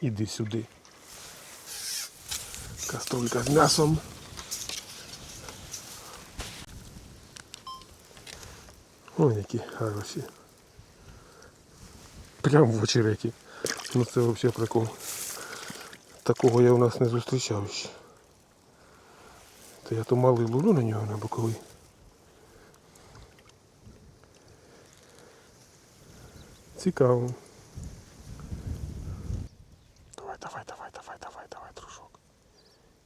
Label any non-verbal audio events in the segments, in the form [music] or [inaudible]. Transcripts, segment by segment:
Іди сюди. Каструлька з м'ясом. Ой, які хороші. Прям в очереті. Ну це взагалі прикол. Такого я у нас не зустрічав ще. То я то малий ловлю на нього на боковий. Цікаво. Давай, давай, давай, давай, давай, давай, дружок.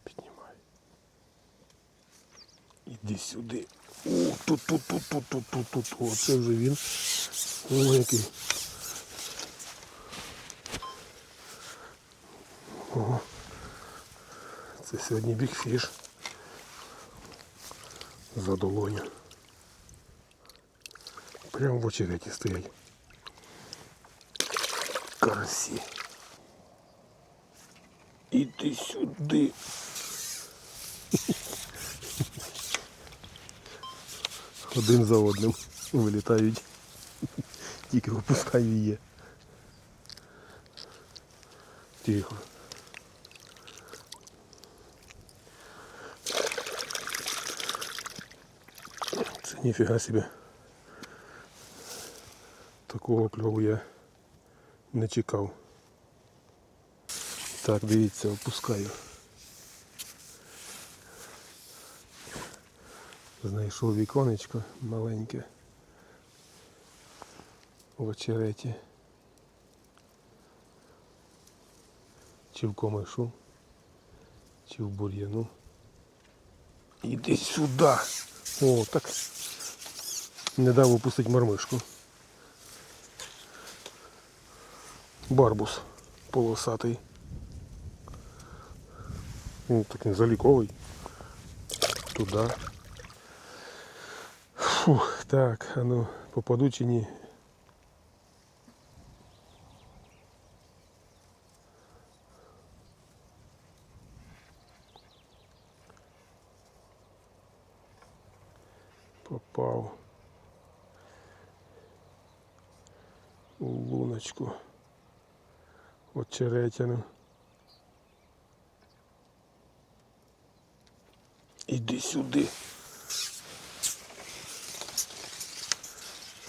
Піднімай. Іди сюди. О, тут, тут, тут, тут, тут, тут, тут. Вже він. Який. Ого. Це сьогодні бікфіш. За долоню. Прямо в очереті стоять. Карасі. Іди сюди. Один за одним вилітають. Тільки випускаю її. Тихо. Це ніфіга собі. Такого кльову я не чекав. Так, дивіться, опускаю. Знайшов віконечко маленьке в очереті. Чи в комишу, чи в бур'яну. Іди сюди. О, так. Не дав опустити мармишку. Барбус полосатий. Ну, так заліковий. Туди. Фух, так, а ну, попаду чи ні. Попав у луночку очеретяну. Іди сюди.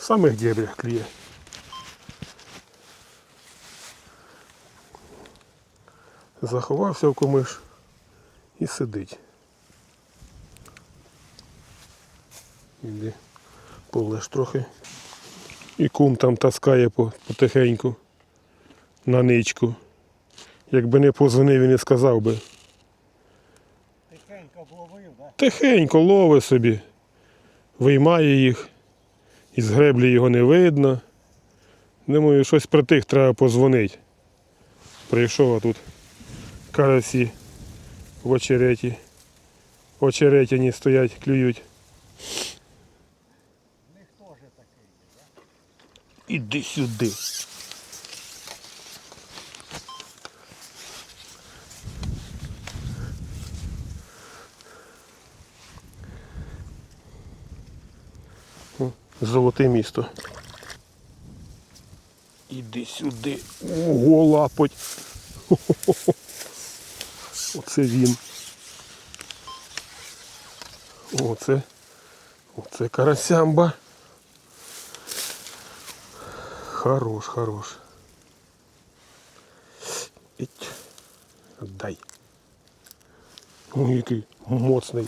В самих дебрях кліє. Заховався в комиш і сидить. Іди, полеж трохи. І кум там таскає потихеньку на ничку. Якби не позвонив і не сказав би. Тихенько вловив, да? Тихенько лови собі, виймає їх, із греблі його не видно. Думаю, щось про тих треба позвонити. Прийшов, а тут карасі в очереті. Очеретяні стоять, клюють. Іди сюди. Золоте місто. Іди сюди. Ого, лапоть. Хо-хо-хо. [laughs] Оце він. Оце. Оце карасямба. Хорош, хорош. Іть. Дай. Ой, який моцний.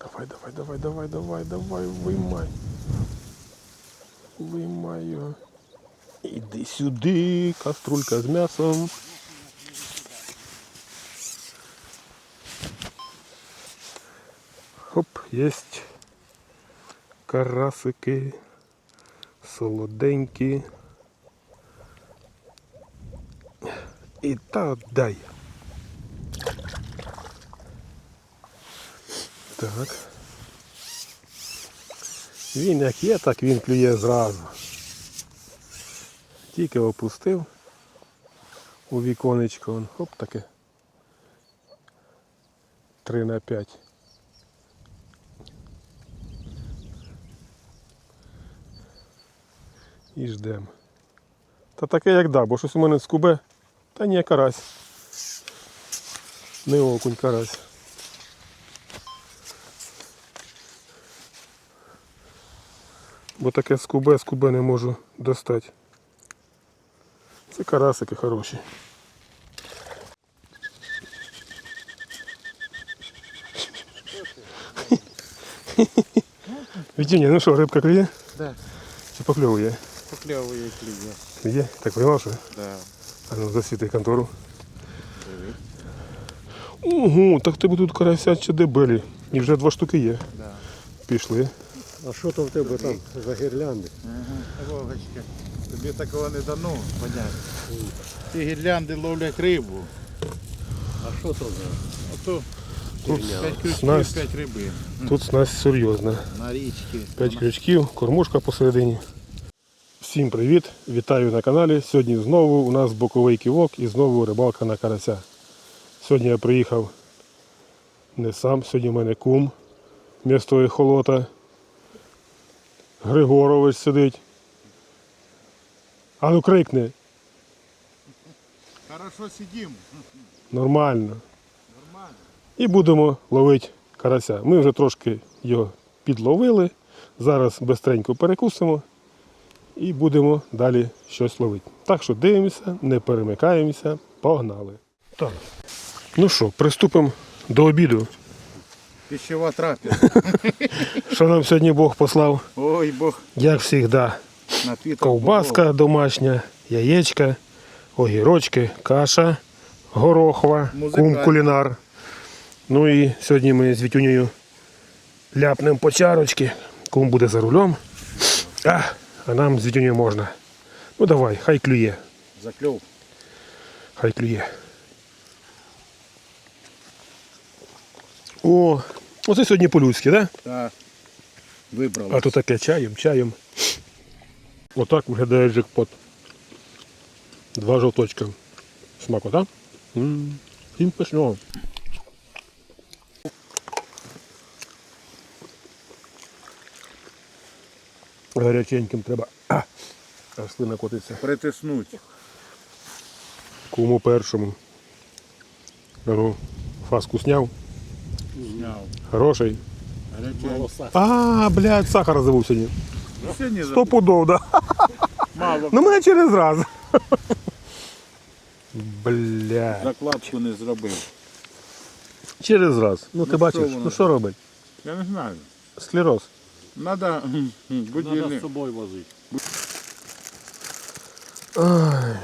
Давай, давай, давай, давай, давай, давай, виймай. Виймай його. Іди сюди, каструлька з м'ясом. Хоп, єсть. Карасики. Солоденькі. І та дай. Так. Він як є, так він клює зразу. Тільки опустив у віконечко, он, хоп таке. 3 на 5. І ждемо. Та таке як да, бо щось у мене скубе. Та ні, карась. Не окунь, карась. Бо таке скубе, скубе не можу достати. Це карасики хороші. Вітіння, ну що, рибка клює? Да, Чи покльовує? покльовує клює. Клює? Так поймав, що? Да. А ну засвіти контору. Угу, так тебе тут карасячі дебелі. І вже два штуки є. Да. Пішли. А що то в тебе там за гірлянди? Ага. Вовочка, тобі такого не дано, понятно. Ці гірлянди ловлять рибу. А що то за? Ото Тут 5 крючків, снасть. 5 риби. Тут снасть серйозна. На річці. П'ять крючків, кормушка посередині. Всім привіт! Вітаю на каналі. Сьогодні знову у нас боковий ківок і знову рибалка на карася. Сьогодні я приїхав не сам, сьогодні в мене кум місто Холота. Григорович сидить. А ну крикни. Хорошо сидім. Нормально. Нормально. І будемо ловити карася. Ми вже трошки його підловили. Зараз бистренько перекусимо і будемо далі щось ловити. Так що дивимося, не перемикаємося, погнали. Так. Ну що, приступимо до обіду. Пищева трапеза. [laughs] Що нам сьогодні Бог послав? Ой, Бог, Як завжди, ковбаска домашня, яєчка, огірочки, каша, горохова, кум кулінар. Ну і сьогодні ми з Вітюнею ляпнемо по чарочки. Кум буде за рулем. А, а нам з Вітюнею можна. Ну давай, хай клює. Закльов. Хай клює. О, оце сьогодні по-людськи, так? Да? Так. Вибрали. А то таке чаєм, чаєм. Отак виглядає джекпот. Два жовточка. Смако, так? Всім пишного. Гаряченьким треба. А, слина котиться. Притиснуть. Кому першому. Ну, фаску сняв. Зняв. Хороший. А, блядь, сахар забув сьогодні. Сьогодні Сто пудов, да. мало. Ну мене через раз. Бля. Закладку не зробив. Через раз. Ну ти Ну, бачиш, що воно ну що робить? Я не знаю. Склероз. Надо м, м, будильник. собою возити. Ай.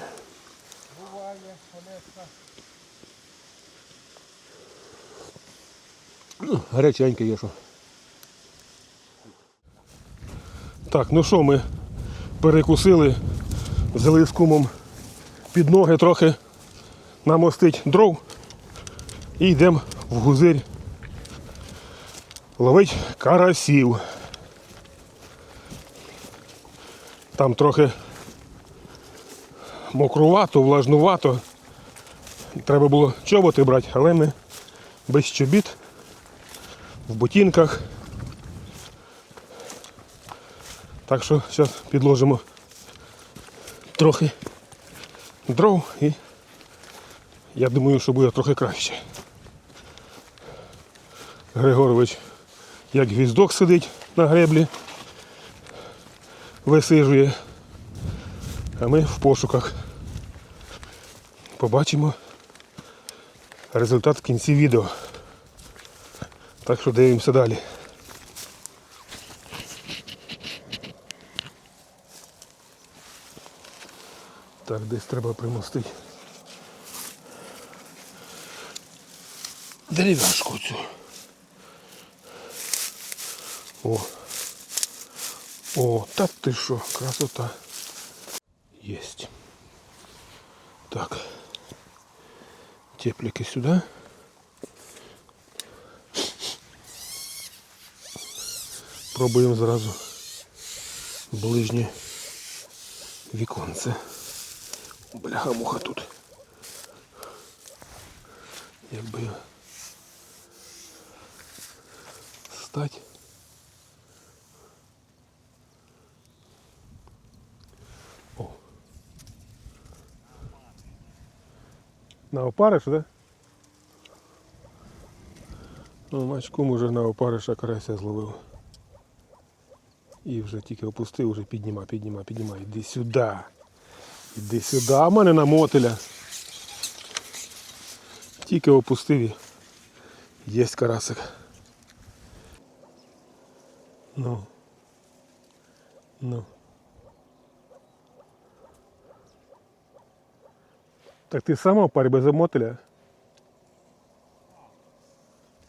Ну, Гаряченьке є що. Так, ну що, ми перекусили, взяли з кумом під ноги трохи намостить дров і йдемо в гузирь ловить карасів. Там трохи мокрувато, влажнувато. Треба було чоботи брати, але ми без чобіт, в ботинках. Так що зараз підложимо трохи дров і я думаю, що буде трохи краще. Григорович як гвіздок сидить на греблі, висижує. А ми в пошуках. Побачимо результат в кінці відео. Так що дивимося далі. Так, десь треба примостити. Дерев'яшку цю. О. О, та ти що, красота. Есть. Так. Теплики сюда. Пробуємо зразу ближнє віконце. Бляха муха тут. Якби стать. О. На опариш, да? Ну, мачком уже на опариша карася зловив. І вже тільки опустив, вже підніма, підніма, підніма. Іди сюди. Іди сюди, а в мене на мотеля. Тільки опустив і єсть карасик. Ну. Ну. Так ти сама в парі без мотеля?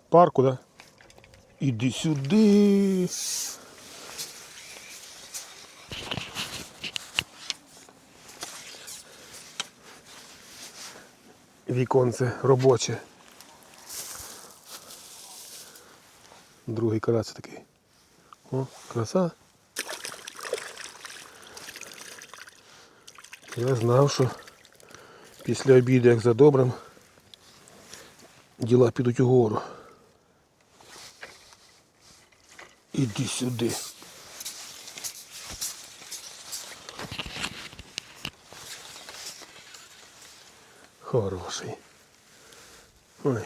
Парку, да? Іди сюди. Віконце робоче. Другий карась такий. О, краса. Я знав, що після обіду, як за добрим, діла підуть угору. Іди сюди. Хороший. Ой.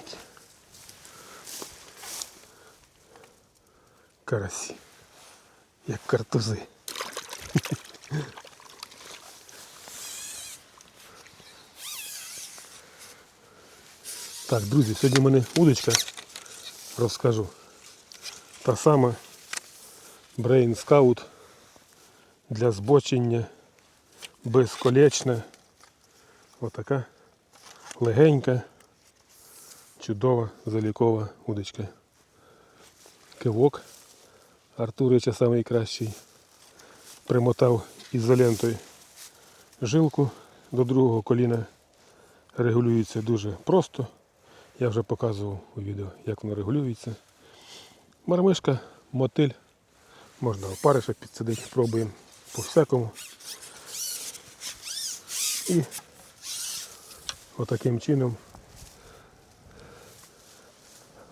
Карасі. Як картузи. [laughs] Так, друзі, сьогодні в мене удочка розкажу. Та сама Brain Scout для збочення безколечна. Отака легенька, чудова залікова удочка. Кивок Артурича найкращий. Примотав ізолентою жилку до другого коліна. Регулюється дуже просто. Я вже показував у відео, як воно регулюється. Мармишка, мотиль. Можна опариша підсадити, пробуємо по всякому. І отаким чином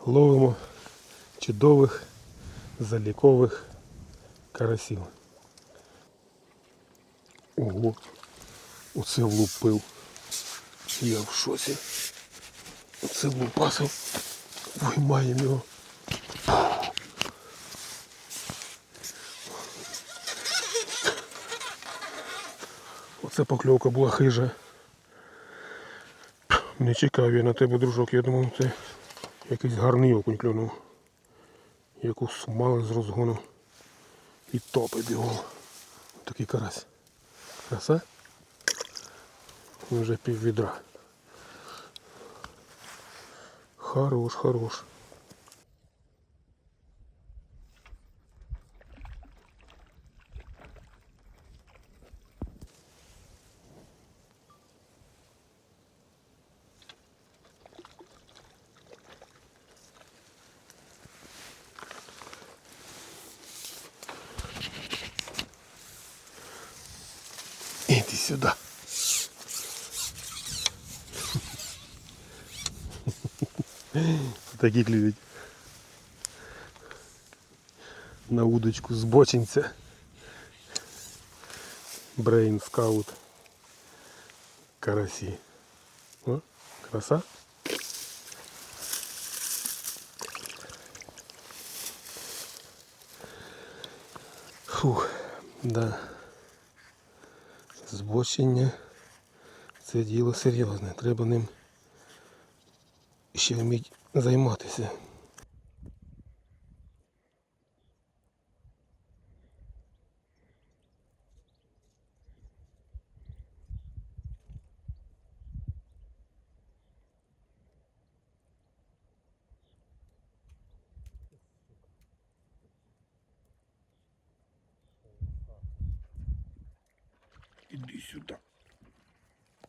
ловимо чудових залікових карасів. Ого, оце влупив. Я в шоці. Оце влупасив. Виймаємо його. Оце покльовка була хижа. Не чекав я на тебе, дружок. Я думав, це якийсь гарний окунь клюнув. Яку смали з розгону. І топи бігом. Такий карась. Краса. Вже пів відра. Хорош, хорош. Иди сюда. Такі клюють. На удочку з бочинця. Брейн скаут. Карасі. О, краса. Фух, да. Збочення. Це діло серйозне. Треба ним ще вміть займатися. Іди сюди.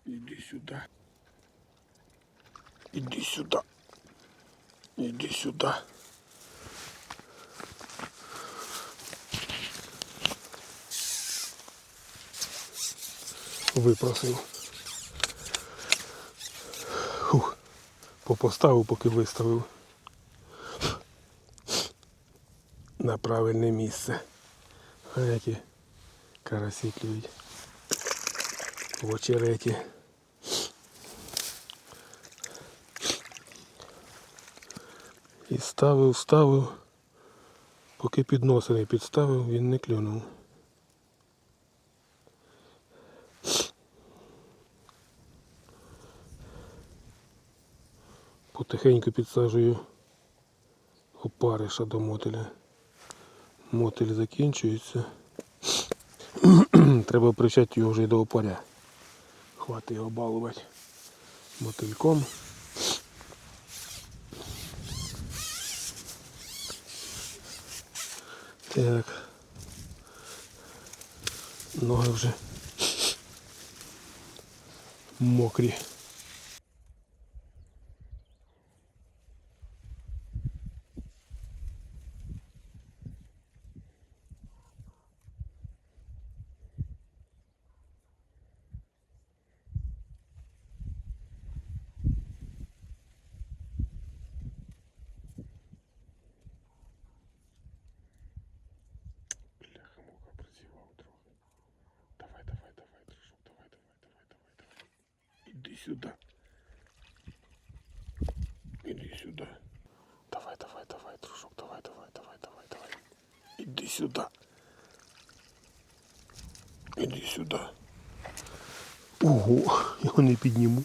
Іди сюди. Іди сюди. Іди сюди. Випросив. Фух. Попоставив, поки виставив. На правильне місце. А які карасі клюють. В очереті. Ставив, ставив. Поки підноси не підставив, він не клюнув. Потихеньку підсаджую опариша до мотеля. Мотель закінчується. [clears throat] Треба причати його вже й до опаря. Хватить його балувати мотильком. Так. Ноги вже мокрі. Бляха, муха працював трохи. Давай, давай, давай, дружок, давай, давай, давай, давай, давай. Іди сюди. Іди сюди. Давай, давай, давай, дружок, давай, давай, давай, давай, давай. Іди сюди. Іди сюди. Ого, [laughs] його не підніму.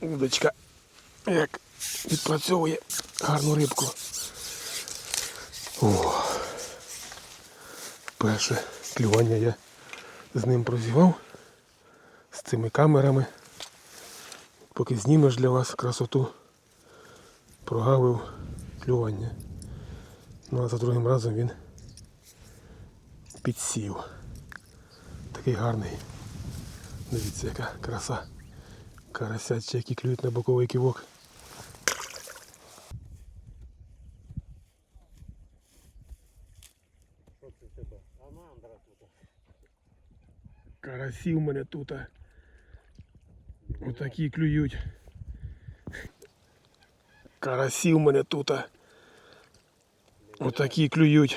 Удочка як відпрацьовує гарну рибку. О, перше клювання я з ним прозівав з цими камерами. Поки знімеш для вас красоту, прогавив клювання. Ну а за другим разом він підсів. Такий гарний. Дивіться, яка краса. Карасячі, які клюють на боковий ківок. Що тебе? Амандра. Карасі в мене тут. Отакі клюють. Карасі в мене тут. Отакі клюють.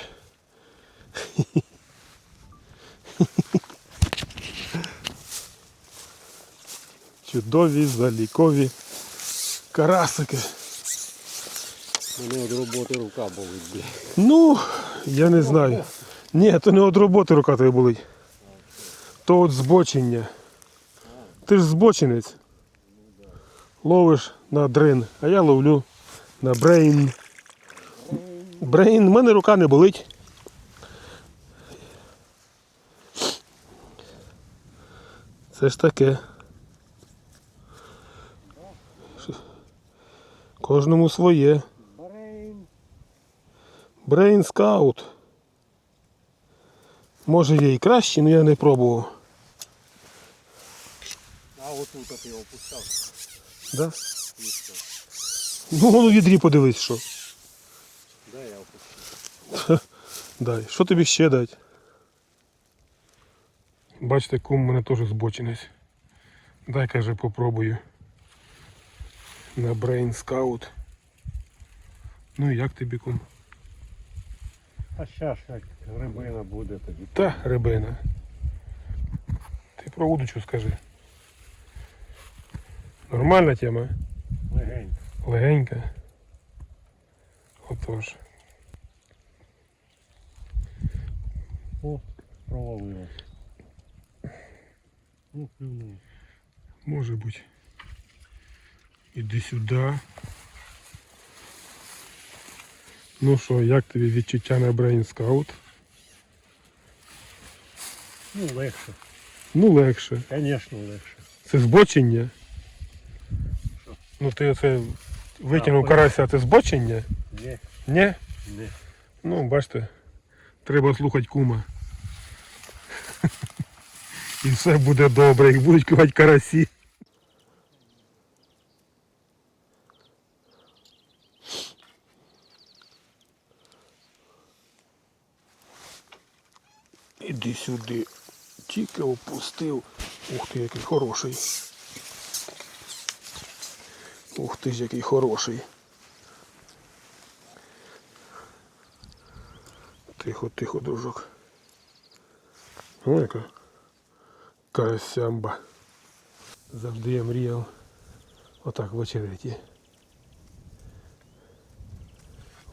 Чудові залікові карасики. Мене від роботи рука болить, бля. Ну, я не знаю. Ні, то не від роботи рука тобі болить. То від збочення. Ти ж збочинець. Ловиш на дрин, а я ловлю на брейн. Брейн, в мене рука не болить. Це ж таке. Кожному своє. Брейн. Scout. Може є і кращі, але я не пробував. Отут ти його пускав. Да? Ну, воно в відрі подивись, що. Де я опустив? [laughs] Дай. Що тобі ще дати? Бачите, кум у мене теж збочинець. Дай, каже, попробую. На Brain Scout. Ну і як тобі кум? А щас як рибина буде тоді. Та рибина. Ти про удочку скажи. Нормальна тема? Легенько. Легенька. Отож. О, провалилось. Ну, клюнув. Може бути. Іди сюди. Ну що, як тобі відчуття на Brain Scout? Ну, легше. Ну легше. Звісно, легше. Це збочення. Ну ти оце витягнув А, карася, а це збочення? Ні, Ні? ні. Ну, бачите, треба слухати кума. І все буде добре, і будуть кувати карасі. Іди сюди. Тільки опустив. Ух ти, який хороший. Ух ти ж, який хороший. Тихо, тихо, дружок. О, яка карасямба. Завжди я мріяв отак в очереті.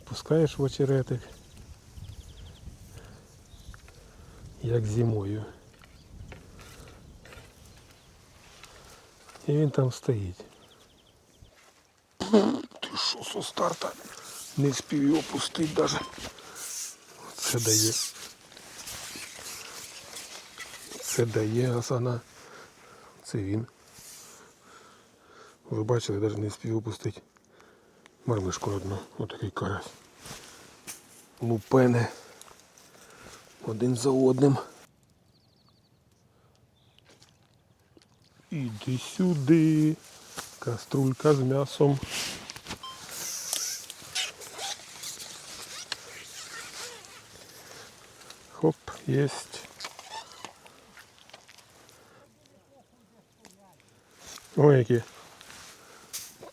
Опускаєш в очеретик. Як зимою. І він там стоїть. Що старта? Не спів його пустити навіть. Це дає. Це дає Асана. Це він. Ви бачили, навіть не спів опустити. Мармишку одну. Отакий карась. Лупене. Один за одним. Іди сюди. Каструлька з м'ясом. Есть. Ой, які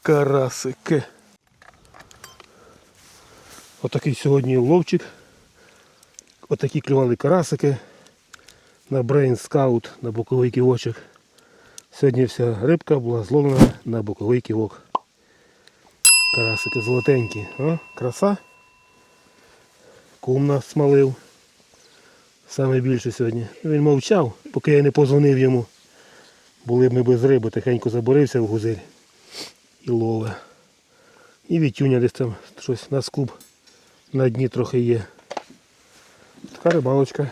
карасики. Отакий сьогодні ловчик. Отакі клювали карасики на Brain Scout на боковий ківочок. Сьогодні вся рибка була зловлена на боковий ківок. Карасики золотенькі. О, краса. Кум нас смалив. Саме сьогодні. Він мовчав, поки я не позвонив йому. Були б ми без риби, тихенько заборився в гузель і лове. І вітюня десь там щось на скуб на дні трохи є. Така рибалочка.